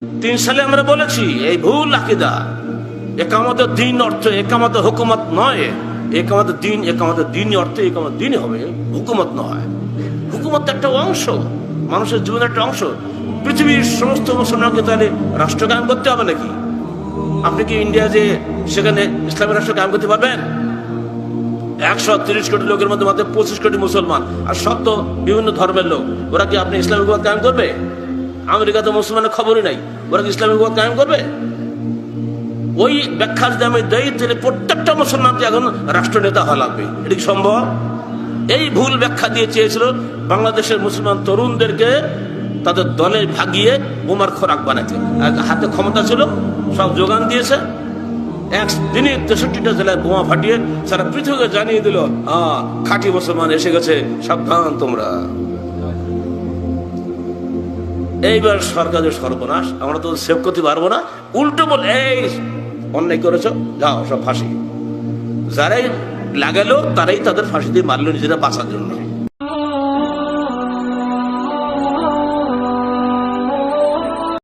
তিন সালে আমরা বলেছি, এই ভুল আকিদা। একামত দিন অর্থ একামত হুকুমত নয়। একামত দিন একামত দিন অর্থ একামত দিন হবে। হুকুমত নয়। হুকুমত একটা অংশ। মানুষের জীবনের একটা অংশ। পৃথিবীর সমস্ত মুসলমানকে তাহলে রাষ্ট্র কায়েম করতে হবে নাকি? আপনি কি ইন্ডিয়া যে সেখানে ইসলামী রাষ্ট্র কায়েম করতে পারবেন? একশো তিরিশ কোটি লোকের মধ্যে মাত্র পঁচিশ কোটি মুসলমান। আর সব তো বিভিন্ন ধর্মের লোক। ওরা কি আপনি ইসলামিক কায়েম করবে? আমেরিকা তো মুসলমানের খবরই নাই। ওরা কি ইসলামিক হুকুমত কায়েম করবে? ওই ব্যাখ্যা যদি আমি দেই তাহলে প্রত্যেকটা মুসলমানকে এখন রাষ্ট্রনেতা হওয়া লাগবে। এটা সম্ভব? এই ভুল ব্যাখ্যা দিয়ে চেয়েছিল বাংলাদেশের মুসলমান তরুণদেরকে তাদের দলে ভাগিয়ে বোমার খোরাক বানাতে। হাতে ক্ষমতা ছিল, সব যোগান দিয়েছে। এক দিনে তেষট্টিটা জেলায় বোমা ফাটিয়ে সারা পৃথিবীকে জানিয়ে দিল, আহ, খাঁটি মুসলমান এসে গেছে, সাবধান তোমরা। এইবার সরকারের সর্বনাশ, আমরা তো সেভ করতে পারব না। উল্টো বল, এই, অন্যায় করেছ, যাও, সব ফাঁসি। যারাই লাগালো, তারাই তাদের ফাঁসি দিয়ে মারলো নিজেরা বাঁচার জন্য।